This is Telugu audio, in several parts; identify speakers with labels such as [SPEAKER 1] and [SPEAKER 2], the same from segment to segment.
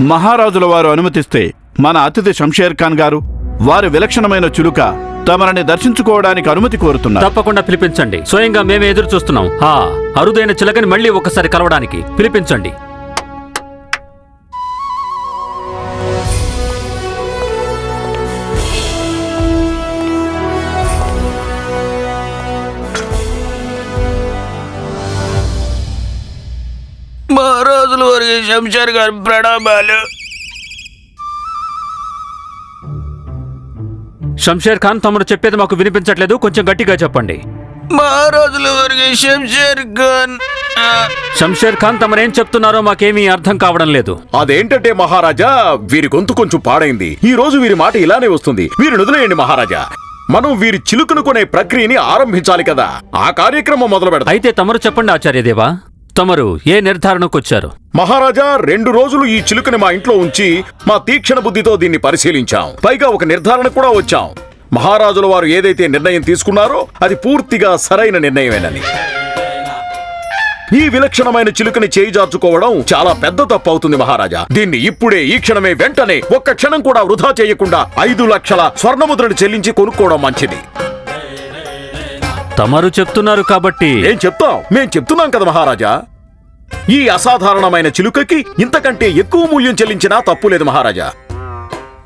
[SPEAKER 1] మహారాజుల వారు అనుమతిస్తే మన అతిథి షంషేర్ ఖాన్ గారు వారి విలక్షణమైన చులుక తమరని దర్శించుకోవడానికి అనుమతి కోరుతున్నారు.
[SPEAKER 2] తప్పకుండా పిలిపించండి. స్వయంగా మేమే ఎదురు చూస్తున్నాం అరుదైన చిలకని మళ్ళీ ఒక్కసారి కలవడానికి పిలిపించండి.
[SPEAKER 3] వారికి శంషార్ గారి ప్రణామాలు.
[SPEAKER 2] శంషేర్ ఖాన్ తమరు చెప్పేది మాకు వినిపించట్లేదు. కొంచెం గట్టిగా చెప్పండి.
[SPEAKER 3] మహారాజుల వారికి శంషార్ ఖాన్ ఆ,
[SPEAKER 2] శంషేర్ ఖాన్ తమరేం చెప్తున్నారో మాకేమీ అర్థం కావడం లేదు.
[SPEAKER 4] అదేంటంటే మహారాజా వీరి గొంతు కొంచెం పాడైంది. ఈ రోజు వీరి మాట ఇలానే వస్తుంది. వీరిని వదిలేయండి మహారాజా. మనం వీరి చిలుకను కొనే ప్రక్రియని ఆరంభించాలి కదా. ఆ కార్యక్రమం మొదలు పెడతాం
[SPEAKER 2] అయితే తమరు చెప్పండి ఆచార్యదేవా తమరు ఏ నిర్ధారణకు వచ్చారు
[SPEAKER 4] మహారాజా రెండు రోజులు ఈ చిలుకని మా ఇంట్లో ఉంచి మా తీక్షణ బుద్ధితో దీన్ని పరిశీలించాం. పైగా ఒక నిర్ధారణ కూడా వచ్చాం. మహారాజుల వారు ఏదైతే నిర్ణయం తీసుకున్నారో అది పూర్తిగా సరైన నిర్ణయమేనని. ఈ విలక్షణమైన చిలుకని చేయిజార్చుకోవడం చాలా పెద్ద తప్పు అవుతుంది మహారాజా. దీన్ని ఇప్పుడే ఈ క్షణమే వెంటనే ఒక్క క్షణం కూడా వృధా చేయకుండా ఐదు లక్షల స్వర్ణముద్రను చెల్లించి కొనుక్కోవడం మంచిది.
[SPEAKER 2] తమరు చెప్తున్నారు కాబట్టి.
[SPEAKER 4] ఏం చెప్తాం మేం చెప్తున్నాం కదా మహారాజా. ఈ అసాధారణమైన చిలుకకి ఇంతకంటే ఎక్కువ మూల్యం చెల్లించినా తప్పు లేదు మహారాజా.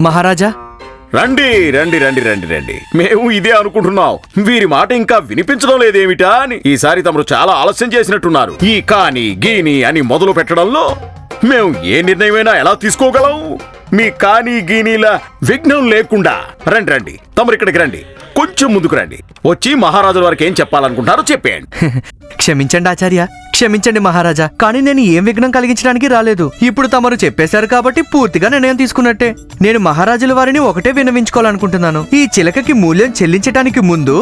[SPEAKER 5] మహారాజా?
[SPEAKER 4] రండి రండి రండి రండి రండి. మేము ఇదే అనుకుంటున్నాం. వీరి మాట ఇంకా వినిపించడం లేదేమిటా అని. ఈసారి తమరు చాలా ఆలస్యం చేసినట్టున్నారు. ఈ కాని గీని అని మొదలు పెట్టడంలో మేము ఏ నిర్ణయమైనా ఎలా తీసుకోగలం? మీ కాని గీనీల విఘ్నం లేకుండా. రండి రండి. తమరు ఇక్కడికి రండి. కొంచెం ముందుకు రండి. వచ్చి మహారాజుల వారికి ఏం చెప్పాలనుకుంటారో చెప్పేయండి.
[SPEAKER 5] క్షమించండి ఆచార్య క్షమించండి మహారాజా కానీ నేను ఏం విఘ్నం కలిగించడానికి రాలేదు. ఇప్పుడు తమరు చెప్పేశారు కాబట్టి పూర్తిగా నిర్ణయం తీసుకున్నట్టే. నేను మహారాజుల వారిని ఒకటే విన్నవించుకోవాలనుకుంటున్నాను. ఈ చిలకకి మూల్యం చెల్లించటానికి ముందు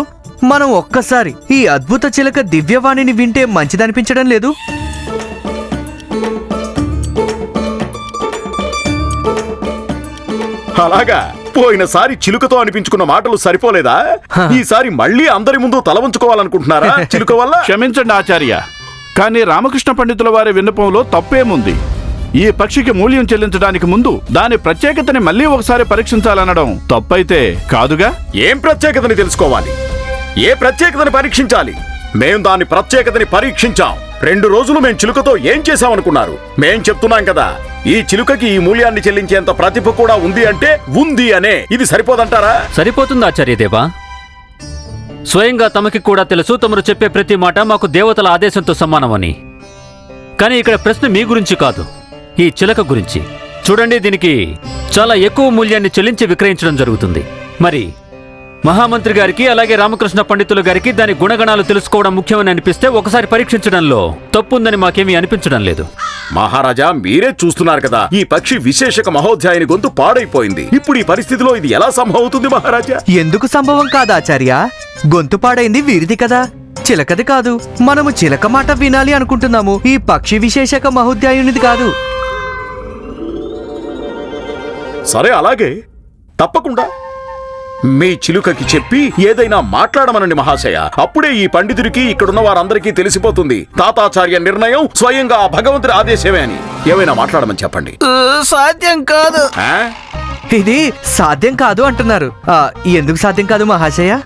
[SPEAKER 5] మనం ఒక్కసారి ఈ అద్భుత చిలక దివ్యవాణిని వింటే మంచిదనిపించడం లేదు?
[SPEAKER 4] అలాగా. పోయినసారి చిలుకతో అనిపించుకున్న మాటలు సరిపోలేదా? ఈసారి మళ్ళీ అందరి ముందు తల ఉంచుకోవాలనుకుంటున్నారా? చిలుక వల్ల
[SPEAKER 1] క్షమించండి ఆచార్య కానీ రామకృష్ణ పండితుల వారి విన్నపంలో తప్పేముంది? ఈ పక్షికి మూల్యం చెల్లించడానికి ముందు దాని ప్రత్యేకతని మళ్ళీ ఒకసారి పరీక్షించాలనడం తప్పైతే కాదుగా?
[SPEAKER 4] ఏం ప్రత్యేకతని తెలుసుకోవాలి? ఏ ప్రత్యేకతని పరీక్షించాలి? మేం దాని ప్రత్యేకతని పరీక్షించాం. రెండు రోజులు మేం చిలుకతో ఏం చేశామనుకున్నారు? మేం చెప్తున్నాం కదా ఈ చిలుకకి ఈ మూల్యాన్ని చెల్లించేంత ప్రతిభ కూడా ఉంది అంటే ఉంది అనే. ఇది సరిపోదంటారా?
[SPEAKER 2] సరిపోతుంది ఆచార్యదేవా స్వయంగా తమకి కూడా తెలుసు తమరు చెప్పే ప్రతి మాట మాకు దేవతల ఆదేశంతో సమానమని. కానీ ఇక్కడ ప్రశ్న మీ గురించి కాదు ఈ చిలక గురించి. చూడండి దీనికి చాలా ఎక్కువ మూల్యాన్ని చెల్లించి విక్రయించడం జరుగుతుంది. మరి మహామంత్రి గారికి అలాగే రామకృష్ణ పండితులు గారికి దాని గుణగణాలు తెలుసుకోవడం ముఖ్యమని అనిపిస్తే ఒకసారి పరీక్షించడంలో తప్పుందని మాకేమీ అనిపించడం లేదు.
[SPEAKER 4] మహారాజా మీరే చూస్తున్నారు కదా ఈ పక్షి విశేషక మహోధ్యాయుని గొంతు పాడైపోయింది. ఇప్పుడు ఈ పరిస్థితిలో ఇది ఎలా సంభవవుతుంది మహారాజా?
[SPEAKER 5] ఎందుకు సంభవం కాదు ఆచార్య? గొంతు పాడైంది వీరిది కదా. చిలకది కాదు. మనము చిలక మాట వినాలి అనుకుంటున్నాము. ఈ పక్షి విశేషక మహోద్యాయునిది కాదు.
[SPEAKER 4] సరే అలాగే. తప్పకుండా. మీ చిలుకకి చెప్పి ఏదైనా మాట్లాడమనండి మహాశయ. అప్పుడే ఈ పండితుడికి ఇక్కడున్న వారందరికీ తెలిసిపోతుంది. తాతాచార్య నిర్ణయం స్వయంగా ఆ భగవంతుడి ఆదేశమే అని. ఏమైనా మాట్లాడమని చెప్పండి.
[SPEAKER 3] సాధ్యం కాదు?
[SPEAKER 5] ఇది సాధ్యం కాదు అంటున్నారు. ఆ, ఎందుకు సాధ్యం కాదు మహాశయ?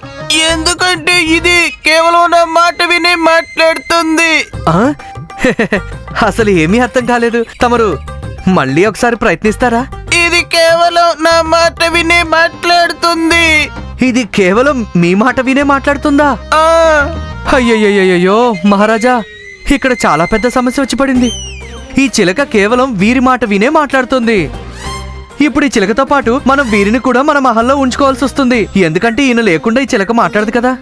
[SPEAKER 3] ఎందుకంటే ఇది కేవలం నా మాట విని మాట్లాడుతుంది.
[SPEAKER 5] ఆ? అసలు ఏమీ అర్థం కాలేదు. తమరు మళ్ళీ ఒకసారి ప్రయత్నిస్తారా?
[SPEAKER 3] కేవలం నా మాట విని మాట్లాడుతుంది.
[SPEAKER 5] ఇది కేవలం మీ మాట వినే మాట్లాడుతుందా?
[SPEAKER 3] ఆ.
[SPEAKER 5] అయ్యయ్యయ్యో మహారాజా ఇక్కడ చాలా పెద్ద సమస్య వచ్చి పడింది. ఈ చిలక కేవలం వీరి మాట వినే మాట్లాడుతుంది. ఇప్పుడు ఈ చిలకతో పాటు మనం వీరిని కూడా మన మహల్లో ఉంచుకోవాల్సి వస్తుంది. ఎందుకంటే ఈయన లేకుండా ఈ చిలక మాట్లాడదు కదా?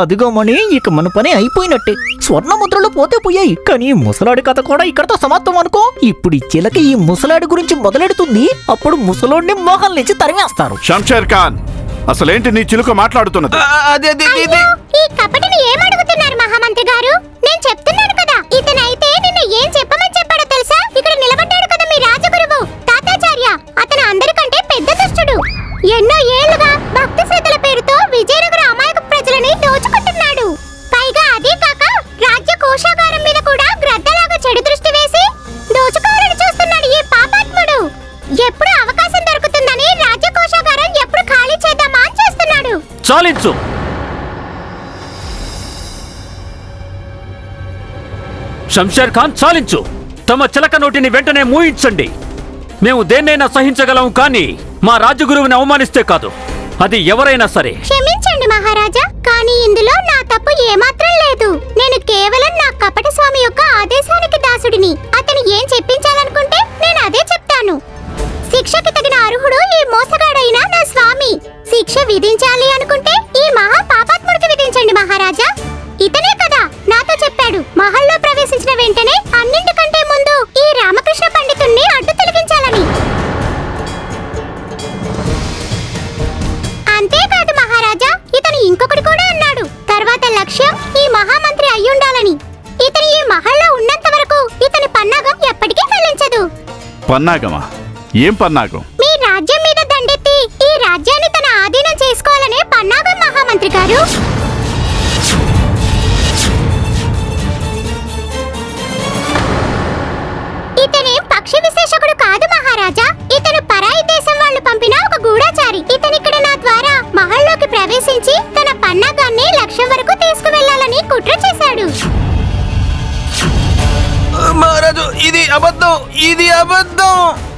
[SPEAKER 6] అదిగోమని ఇక మన పని అయిపోయినట్టే. స్వర్ణ ముద్రలు పోతే పోయాయి. కానీ ముసలాడి కథ కూడా ఇక్కడతో సమాప్తం అనుకో. ఇప్పుడు ఈ చిలక ఈ ముసలాడి గురించి మొదలెడుతుంది. అప్పుడు ముసలోడిని మోహం నుంచి తరిమేస్తారు.
[SPEAKER 1] షంషేర్ ఖాన్ అసలేంటి నీ చిలుక మాట్లాడుతున్నది?
[SPEAKER 7] ఈ కపటిని ఏమడుగుతున్నారు మహామంత్రి గారు? నేను చెప్తున్నాను కదా ఇతనైతే నిన్న ఏం చెప్పమని చెప్పాడో తెలుసా? ఇక్కడ నిలబడ్డాడు కదా మీ రాజగురువు తాతాచార్య. అతను అందరికంటే పెద్ద దుష్టుడు. ఎన్నో ఏళ్ళుగా భక్తి శ్రద్ధల పేరుతో విజయనగర ప్రజలని దోచుకుంటున్నాడు పైగా అదే కాక రాజ్య కోశాగారం మీద కూడా గ్రద్దలాగా చెడు దృష్టి వేసి దోచుకోవాలని చూస్తున్నాడు ఈ పాపాత్ముడు. ఎప్పుడు అవకాశం దొరుకుతుందని రాజ్య కోశాగారం ఎప్పుడు ఖాళీ చేద్దామా అని చేస్తున్నాడు.
[SPEAKER 2] చాలించు. షంషేర్ ఖాన్ చాలించు. తమ చిలక నోటిని వెంటనే మూయించండి. మేము దేన్నైనా సహించగలం కానీ మా రాజగురువుని అవమానిస్తే కాదు. అది ఎవరైనా సరే.
[SPEAKER 7] క్షమించండి మహారాజా. ఇందులో నా తప్పు ఏమాత్రం లేదు. నేను కేవలం నా కపట స్వామి యొక్క ఆదేశానికి దాసుడిని. అతను ఏం చెప్పించాలనుకుంటే నేను అదే చెప్తాను. శిక్షకి తగిన అర్హుడు ఈ మోసగాడైన నా స్వామి. శిక్ష విధించాలి అనుకుంటే
[SPEAKER 1] పన్నాగమా? ఏం పన్నాగం?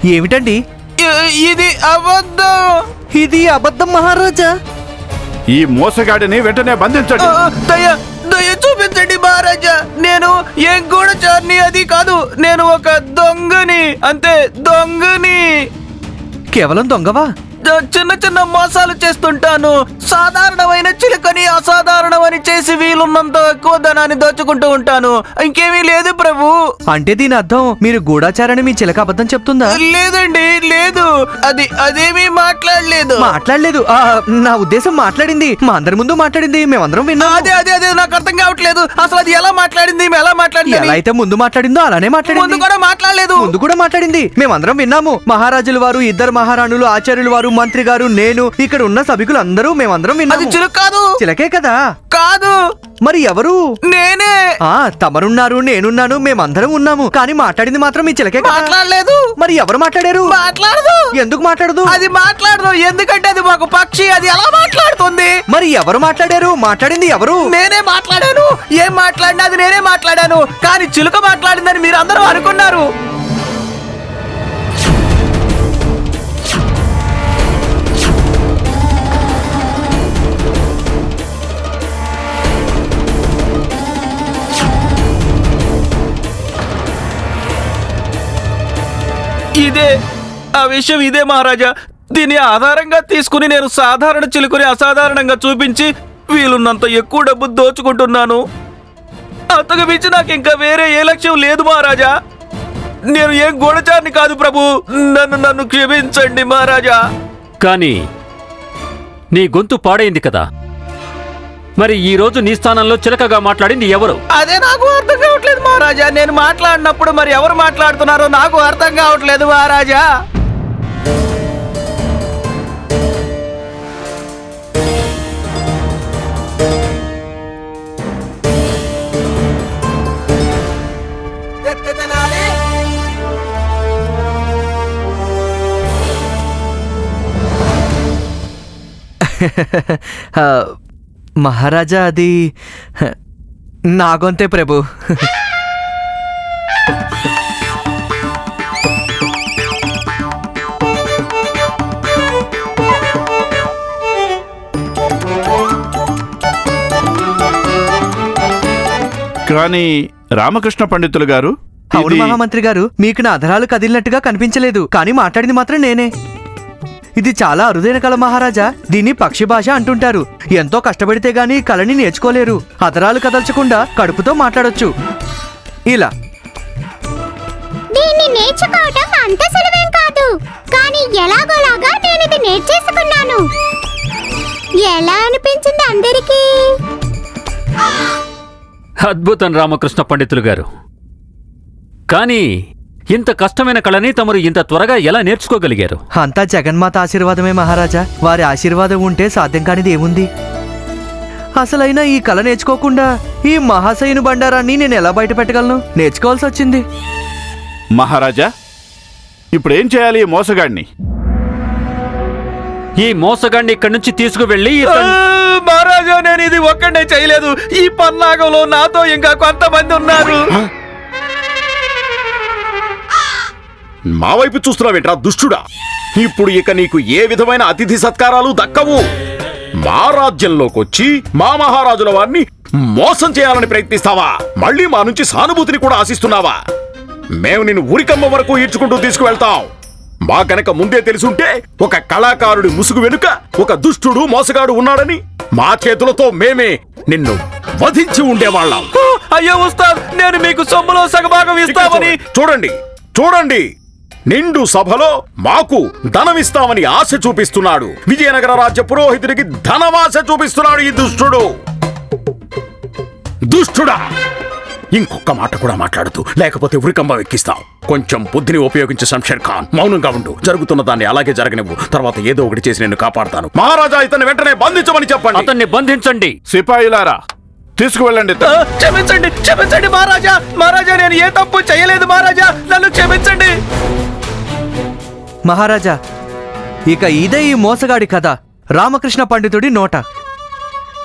[SPEAKER 5] ఏమిటండి?
[SPEAKER 3] ఇది అబద్ధం.
[SPEAKER 5] ఇది అబద్ధం మహారాజా.
[SPEAKER 1] ఈ మోసగాడిని వెంటనే బంధించండి.
[SPEAKER 3] దయ దయ చూపించండి మహారాజా. నేను ఏం గూఢచారిని అది కాదు. నేను ఒక దొంగని అంతే దొంగని.
[SPEAKER 5] కేవలం దొంగవా?
[SPEAKER 3] ద- చిన్న చిన్న మోసాలు చేస్తుంటాను. సాధారణమైన చిలుకని అసాధారణమని చేసి వీలున్నంత ఎక్కువ ధనాన్ని దోచుకుంటూ ఉంటాను. ఇంకేమీ లేదు ప్రభు.
[SPEAKER 5] అంటే దీని అర్థం మీరు గూఢాచారని మీ చిలక అబద్ధం చెప్తుందా?
[SPEAKER 3] లేదండి లేదు. అది అదేమీ మాట్లాడలేదు.
[SPEAKER 5] మాట్లాడలేదు. ఆ, నా ఉద్దేశం మాట్లాడింది. మా అందరి ముందు మాట్లాడింది. మేమందరం విన్నాం
[SPEAKER 3] అదే అదే అదే. నాకు అర్థం కావట్లేదు. అసలు అది ఎలా మాట్లాడింది? ఎలా
[SPEAKER 5] ఎలా
[SPEAKER 3] మాట్లాడింది
[SPEAKER 5] అయితే ముందు మాట్లాడిందో అలానే
[SPEAKER 3] ముందు
[SPEAKER 5] మాట్లాడింది
[SPEAKER 3] కూడా మాట్లాడలేదు.
[SPEAKER 5] ముందు కూడా మాట్లాడింది. మేమందరం విన్నాము. మహారాజుల వారు ఇద్దరు మహారాణులు ఆచార్యులు వారు మంత్రి గారు నేను ఇక్కడ ఉన్న సభికులు అందరూ మేమందరం
[SPEAKER 3] అది
[SPEAKER 5] విన్నాము
[SPEAKER 3] చిలుక కాదు.
[SPEAKER 5] చిలకే కదా?
[SPEAKER 3] కాదు.
[SPEAKER 5] మరి ఎవరు?
[SPEAKER 3] నేనే.
[SPEAKER 5] ఆ తమరున్నారు నేనున్నాను మేమందరం ఉన్నాము. కానీ మాట్లాడింది మాత్రం మీ చిలకే కదా?
[SPEAKER 3] మాట్లాడలేదు.
[SPEAKER 5] మరి ఎవరు మాట్లాడారు?
[SPEAKER 3] మాట్లాడదు.
[SPEAKER 5] ఎందుకు మాట్లాడదు?
[SPEAKER 3] అది మాట్లాడదు. ఎందుకంటే అది మాకు పక్షి. అది ఎలా మాట్లాడుతుంది?
[SPEAKER 5] మరి ఎవరు మాట్లాడారు? మాట్లాడింది ఎవరు?
[SPEAKER 3] నేనే మాట్లాడాను. ఏం మాట్లాడినా అది నేనే మాట్లాడాను. కానీ చిలుక మాట్లాడిందని మీరు అందరూ అనుకున్నారు. ఇదే ఆ విషయం ఇదే మహారాజా. దీని ఆధారంగా తీసుకుని నేను సాధారణ చిలుకుని అసాధారణంగా చూపించి వీలున్నంత ఎక్కువ డబ్బు దోచుకుంటున్నాను. అంతకు మించి నాకు ఇంకా వేరే ఏ లక్ష్యం లేదు మహారాజా. నేను ఏం గూఢచారిని కాదు ప్రభు. నన్ను నన్ను క్షమించండి మహారాజా.
[SPEAKER 2] కానీ నీ గొంతు పాడైంది కదా. మరి ఈ రోజు నీ స్థానంలో చిలకగా మాట్లాడింది ఎవరు?
[SPEAKER 3] అదే నాకు అర్థం కావట్లేదు మహారాజా. నేను మాట్లాడినప్పుడు మరి ఎవరు మాట్లాడుతున్నారో నాకు అర్థం కావట్లేదు మహారాజా.
[SPEAKER 5] మహారాజా అది హ, నా గొంతే ప్రభు.
[SPEAKER 1] కానీ రామకృష్ణ పండితులు గారు
[SPEAKER 5] అవును మహామంత్రి గారు మీకు నా అధరాలు కదిలినట్టుగా కనిపించలేదు కానీ మాట్లాడింది మాత్రం నేనే. ఇది చాలా అరుదైన కళ మహారాజా. దీన్ని పక్షి భాష అంటుంటారు. ఎంతో కష్టపడితే గాని కళని నేర్చుకోలేరు. అదరాలు కదల్చకుండా కడుపుతో మాట్లాడొచ్చు. ఇలా.
[SPEAKER 7] దీన్ని నేర్చుకోవటం అంత సులభేం కాదు. కానీ ఎలాగోలాగా నేను ఇది నేర్చేసుకున్నాను. ఎలా అనిపించింది అందరికీ?
[SPEAKER 2] అద్భుతం రామకృష్ణ పండితులు గారు. కానీ ఇంత కష్టమైన కళని తమరు ఇంత త్వరగా ఎలా నేర్చుకోగలిగారు?
[SPEAKER 5] అంతా జగన్మాత ఆశీర్వాదమే మహారాజా. వారి ఆశీర్వాదం ఉంటే సాధ్యం కానిది ఏముంది? అసలైన ఈ కళ నేర్చుకోకుండా ఈ మహాశయుని బండారాన్ని నేను ఎలా బయట పెట్టగలను? నేర్చుకోవాల్సి వచ్చింది.
[SPEAKER 1] మహారాజా ఇప్పుడేం చేయాలి ఈ మోసగాడిని
[SPEAKER 2] ఈ మోసగాడిని ఇక్కడి నుంచి తీసుకువెళ్ళి
[SPEAKER 3] మహారాజా నేను ఇది ఒక్కడే చేయలేదు. ఈ పన్నాగంలో నాతో ఇంకా కొంతమంది ఉన్నారు.
[SPEAKER 4] మా వైపు చూస్తున్నావేంట్రా దుష్టుడా? ఇప్పుడు ఇక నీకు ఏ విధమైన అతిథి సత్కారాలు దక్కవు? మా రాజ్యంలోకొచ్చి మా మహారాజుల వారిని మోసం చేయాలని ప్రయత్నిస్తావా? మళ్ళీ మా నుంచి సానుభూతిని కూడా ఆశిస్తున్నావా? మేము నిన్ను ఉరికమ్మ వరకు ఈడ్చుకుంటూ తీసుకువెళ్తాం. మా గనక ముందే తెలుసుంటే ఒక కళాకారుడి ముసుగు వెనుక ఒక దుష్టుడు మోసగాడు ఉన్నాడని మా చేతులతో మేమే నిన్ను వధించి ఉండేవాళ్ళం.
[SPEAKER 3] అయ్యో ఉస్తాద్ నేను మీకు సొమ్ములో సగభాగం ఇస్తామని
[SPEAKER 4] చూడండి. చూడండి. నిండు సభలో మాకు ధనమిస్తామని ఆశ చూపిస్తున్నాడు. విజయనగర రాజ్య పురోహితుడికి ధనమాశ చూపిస్తున్నాడు ఈ దుష్టుడు. దుష్టుడా! ఇంకొక మాట కూడా మాట్లాడుతూ లేకపోతే ఉరికంబ ఎక్కిస్తాం కొంచెం బుద్ధిని ఉపయోగించి శంషేర్ ఖాన్ మౌనంగా ఉండు. జరుగుతున్న దాన్ని అలాగే జరగనివ్వు. తర్వాత ఏదో ఒకటి చేసి నేను కాపాడతాను. మహారాజా ఇతన్ని వెంటనే బంధించమని చెప్పండి.
[SPEAKER 2] అతన్ని బంధించండి.
[SPEAKER 1] సిపాయిలారా తీసుకువెళ్ళండి
[SPEAKER 3] క్షమించండి క్షమించండి మహారాజా. మహారాజా నేను ఏ తప్పు చేయలేదు మహారాజా. నన్ను క్షమించండి.
[SPEAKER 5] మహారాజా ఇక ఇదే ఈ మోసగాడి కథ. రామకృష్ణ పండితుడి నోట.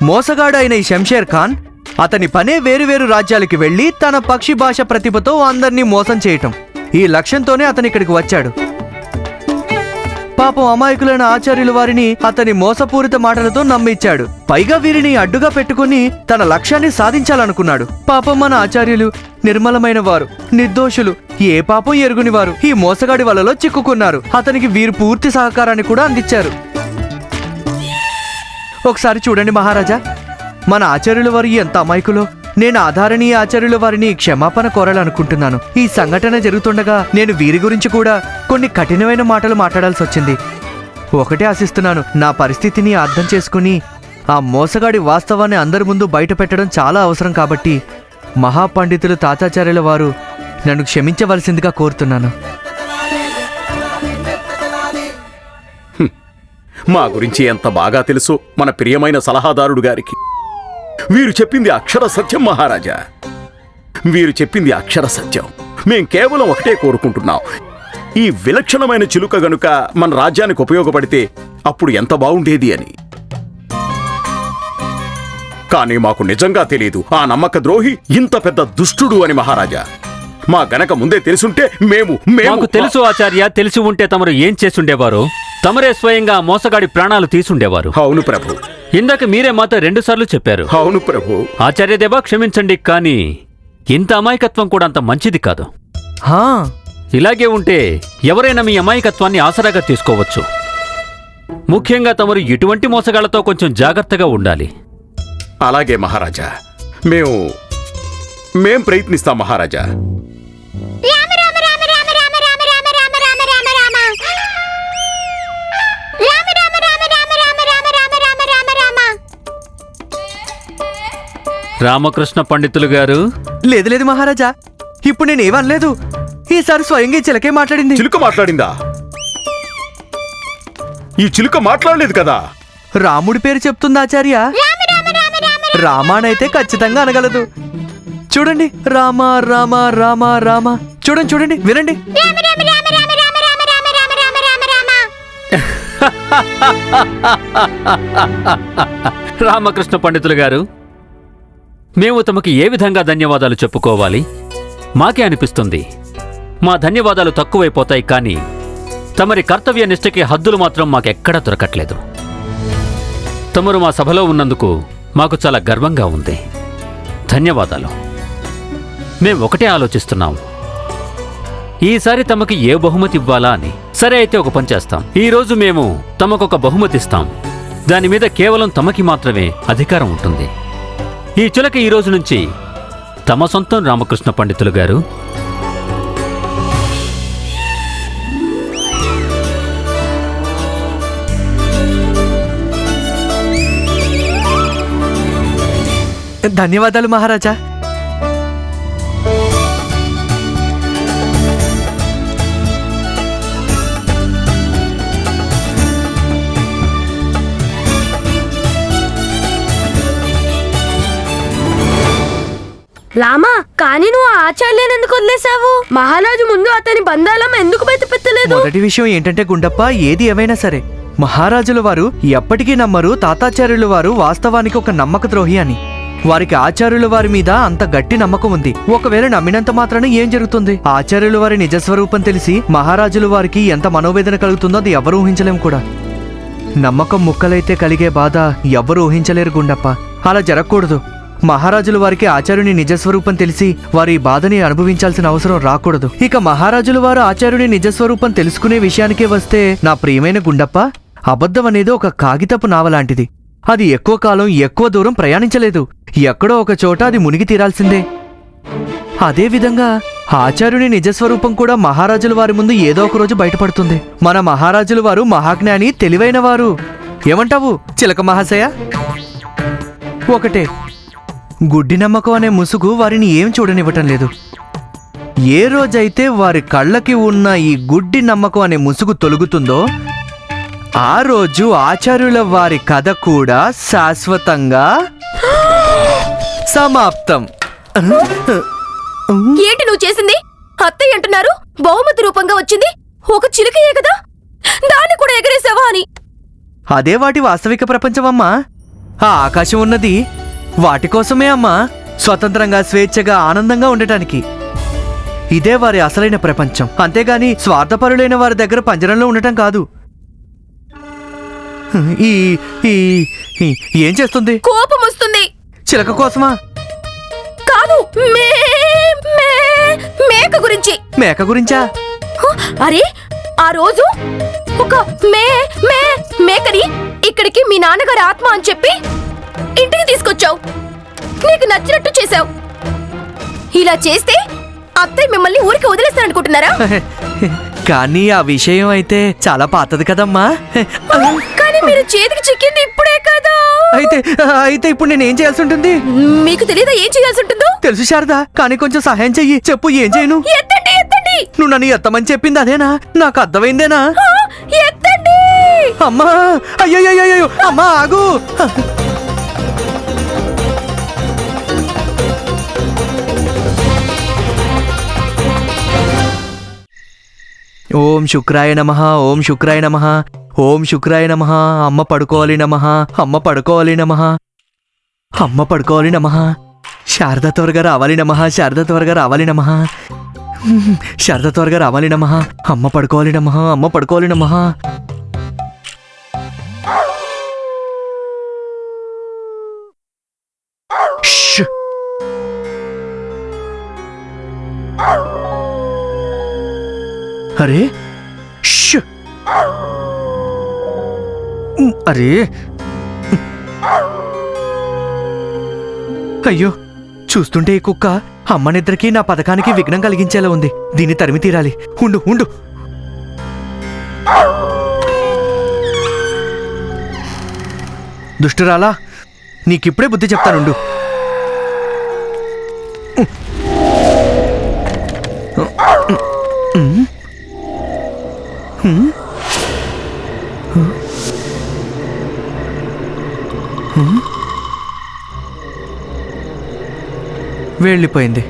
[SPEAKER 5] మోసగాడైన అయిన ఈ శంషేర్ ఖాన్ అతని పనే వేరువేరు రాజ్యాలకి వెళ్ళి తన పక్షి భాష ప్రతిభతో అందర్నీ మోసం చేయటం. ఈ లక్ష్యంతోనే అతను ఇక్కడికి వచ్చాడు. పాపం అమాయకులైన ఆచార్యుల వారిని అతని మోసపూరిత మాటలతో నమ్మించాడు పైగా వీరిని అడ్డుగా పెట్టుకుని తన లక్ష్యాన్ని సాధించాలనుకున్నాడు. పాపం మన ఆచార్యులు నిర్మలమైన వారు నిర్దోషులు ఏ పాపం ఎరుగుని వారు ఈ మోసగాడి వలలో చిక్కుకున్నారు. అతనికి వీరు పూర్తి సహకారాన్ని కూడా అందించారు. ఒకసారి చూడండి మహారాజా మన ఆచార్యుల వారు ఎంత అమాయకులో? నేను ఆధారణీయ ఆచార్యుల వారిని క్షమాపణ కోరాలనుకుంటున్నాను. ఈ సంఘటన జరుగుతుండగా నేను వీరి గురించి కూడా కొన్ని కఠినమైన మాటలు మాట్లాడాల్సి వచ్చింది. ఒకటే ఆశిస్తున్నాను నా పరిస్థితిని అర్థం చేసుకుని ఆ మోసగాడి వాస్తవాన్ని అందరి ముందు బయట పెట్టడం చాలా అవసరం కాబట్టి మహాపండితులు తాతాచార్యుల వారు నన్ను క్షమించవలసిందిగా కోరుతున్నాను.
[SPEAKER 4] మా గురించి ఎంత బాగా తెలుసు మన ప్రియమైన సలహాదారుడు గారికి. వీరు చెప్పింది అక్షర సత్యం మహారాజా. వీరు చెప్పింది అక్షర సత్యం. మేం కేవలం ఒకటే కోరుకుంటున్నాం. ఈ విలక్షణమైన చిలుక గనుక మన రాజ్యానికి ఉపయోగపడితే అప్పుడు ఎంత బాగుండేది అని. కానీ మాకు నిజంగా తెలియదు ఆ నమ్మక ద్రోహి ఇంత పెద్ద దుష్టుడు అని మహారాజా. మా గనక ముందే తెలుసుంటే మేము మేము
[SPEAKER 2] మాకు తెలుసు ఆచార్య తెలిసి ఉంటే తమరు ఏం చేసుండేవారు తమరే స్వయంగా మోసగాడి ప్రాణాలు తీసుండేవారు.
[SPEAKER 4] అవును ప్రభు.
[SPEAKER 2] ఇందాక మీరే మాతో రెండుసార్లు చెప్పారు.
[SPEAKER 4] అవును ప్రభు.
[SPEAKER 2] ఆచార్యదేవా క్షమించండి కానీ ఇంత అమాయకత్వం కూడా అంత మంచిది కాదు.
[SPEAKER 5] హా.
[SPEAKER 2] ఇలాగే ఉంటే ఎవరైనా మీ అమాయకత్వాన్ని ఆసరాగా తీసుకోవచ్చు. ముఖ్యంగా తమరు ఇటువంటి మోసగాళ్ళతో కొంచెం జాగ్రత్తగా ఉండాలి.
[SPEAKER 4] అలాగే మహారాజా. మేము మేం ప్రయత్నిస్తాం మహారాజా.
[SPEAKER 2] రామకృష్ణ పండితులు గారు?
[SPEAKER 5] లేదు లేదు మహారాజా. ఇప్పుడు నేను ఏమనలేదు. ఈసారి స్వయంగా ఈ చిలకే మాట్లాడింది.
[SPEAKER 4] చిలుక మాట్లాడిందా? ఈ చిలుక మాట్లాడలేదు కదా?
[SPEAKER 5] రాముడి పేరు చెప్తుంది ఆచార్య. రామానైతే ఖచ్చితంగా అనగలదు. చూడండి రామ రామ రామ రామ. చూడండి చూడండి వినండి.
[SPEAKER 2] రామకృష్ణ పండితులు గారు మేము తమకి ఏ విధంగా ధన్యవాదాలు చెప్పుకోవాలి? మాకే అనిపిస్తుంది. మా ధన్యవాదాలు తక్కువైపోతాయి కానీ తమరి కర్తవ్య నిష్ఠకి హద్దులు మాత్రం మాకెక్కడా దొరకట్లేదు. తమరు మా సభలో ఉన్నందుకు మాకు చాలా గర్వంగా ఉంది. ధన్యవాదాలు. మేం ఒకటే ఆలోచిస్తున్నాం. ఈసారి తమకి ఏ బహుమతి ఇవ్వాలా అని. సరే అయితే ఒక పని చేస్తాం. ఈ రోజు మేము తమకొక బహుమతి ఇస్తాం. దాని మీద కేవలం తమకి మాత్రమే అధికారం ఉంటుంది. ఈ చిలక ఈ రోజు నుంచి తమ సొంతం రామకృష్ణ పండితులు గారు.
[SPEAKER 5] ధన్యవాదాలు మహారాజా.
[SPEAKER 8] రామా కానీ నువ్వు ఆచార్యులను ఎందుకు వదిలేశావు? మహారాజు ముందు అతని బంధాలం ఎందుకు బయటపెట్టలేదు?
[SPEAKER 5] మొదటి విషయం ఏంటంటే గుండప్ప ఏది ఏవైనా సరే. మహారాజుల వారు ఎప్పటికీ నమ్మరు తాతాచార్యుల వారు వాస్తవానికి ఒక నమ్మక ద్రోహి అని. వారికి ఆచార్యుల వారి మీద అంత గట్టి నమ్మకం ఉంది. ఒకవేళ నమ్మినంత మాత్రాన ఏం జరుగుతుంది? ఆచార్యుల వారి నిజస్వరూపం తెలిసి మహారాజుల వారికి ఎంత మనోవేదన కలుగుతుందో అది ఎవరు ఊహించలేం కూడా. నమ్మకం ముక్కలైతే కలిగే బాధ ఎవరు ఊహించలేరు గుండప్ప. అలా జరగకూడదు. మహారాజుల వారికి ఆచార్యుని నిజస్వరూపం తెలిసి వారి బాధని అనుభవించాల్సిన అవసరం రాకూడదు. ఇక మహారాజుల వారు ఆచార్యుని నిజస్వరూపం తెలుసుకునే విషయానికే వస్తే నా ప్రియమైన గుండప్ప అబద్ధం అనేది ఒక కాగితపు నావ లాంటిది. అది ఎక్కువ కాలం ఎక్కువ దూరం ప్రయాణించలేదు. ఎక్కడో ఒక చోట అది మునిగి తీరాల్సిందే. అదేవిధంగా ఆచార్యుని నిజస్వరూపం కూడా మహారాజుల వారి ముందు ఏదో ఒక రోజు బయటపడుతుంది. మన మహారాజుల వారు మహాజ్ఞాని తెలివైన వారు. ఏమంటావు చిలక మహాశయ? ఒకటే గుడ్డి నమ్మకం అనే ముసుగు వారిని ఏం చూడనివ్వటం లేదు. ఏ రోజైతే వారి కళ్ళకి ఉన్న ఈ గుడ్డి నమ్మకం అనే ముసుగు తొలుగుతుందో ఆ రోజు ఆచార్యుల వారి కథ కూడా శాశ్వతంగా సమాప్తం.
[SPEAKER 8] ఏంటి నువ్వు చేసింది? అత్తయ్య అంటున్నారు బహుమతి రూపంగా వచ్చింది ఒక చిలుకయే కదా? దాన్ని కూడా ఎగరేసావా అని.
[SPEAKER 5] అదే వాటి వాస్తవిక ప్రపంచమమ్మా. ఆ ఆకాశం ఉన్నది వాటి కోసమే అమ్మా. స్వతంత్రంగా స్వేచ్ఛగా ఆనందంగా ఉండటానికి. ఇదే వారి అసలైన ప్రపంచం. అంతేగాని స్వార్థపరులైన వారి దగ్గర పంజరంలో ఉండటం కాదు. ఈ ఈ ఏం చేస్తుంది?
[SPEAKER 8] కోపం వస్తుంది
[SPEAKER 5] చిలక కోసమా?
[SPEAKER 8] కాదు మే మే మేక గురించి.
[SPEAKER 5] మేక గురించా?
[SPEAKER 8] అరే ఆ రోజు ఒక మే మే మేకని ఇక్కడికి మీ నాన్నగారి ఆత్మ అని చెప్పి ఇంటికి తీసుకొచ్చావు. నీకు నచ్చినట్టు చేశావు. ఇలా చేస్తే అత్తయ్య మిమ్మల్ని ఊరికి వదిలేస్తాననుకుంటున్నారా
[SPEAKER 5] కానీ ఆ విషయం అయితే చాలా పాతది కదమ్మా.
[SPEAKER 8] కానీ మీరు చేతికి చిక్కింది ఇప్పుడే కదా.
[SPEAKER 5] అయితే అయితే ఇప్పుడు నేను ఏం చేయాల్సి ఉంటుంది?
[SPEAKER 8] మీకు తెలియదా ఏం చేయాల్సి ఉంటుందో?
[SPEAKER 5] తెలుసు శారదా కానీ కొంచెం సహాయం చెయ్యి. చెప్పు ఏం చేయను?
[SPEAKER 8] ఎత్తండి ఎత్తండి.
[SPEAKER 5] నువ్వు నన్ను ఎత్తమని చెప్పింది అదేనా? నాకు అర్థమైందేనా?
[SPEAKER 8] ఎత్తండి.
[SPEAKER 5] అమ్మా అయ్యో అమ్మా ఆగు. ఓం శుక్రాయ నమ ఓం శుక్రాయ నమ ఓం శుక్రాయ నమ అమ్మ పడుకోవాలి నమ అమ్మ పడుకోవాలి నమ అమ్మ పడుకోవాలి నమ శారద త్వరగా రావాలి నమ శారద త్వరగా రావాలి నమ శారద త్వరగా రావాలి నమ అమ్మ పడుకోవాలి నమ అమ్మ పడుకోవాలి నమ అరే ష్. అరే. అయ్యో చూస్తుంటే ఈ కుక్క అమ్మ నా పథకానికి విఘ్నం కలిగించేలా ఉంది. దీన్ని తరిమి తీరాలి. ఉండు ఉండు. దుష్టురాలా నీకిప్పుడే బుద్ధి చెప్తానుండు. వెళ్ళిపోయింది.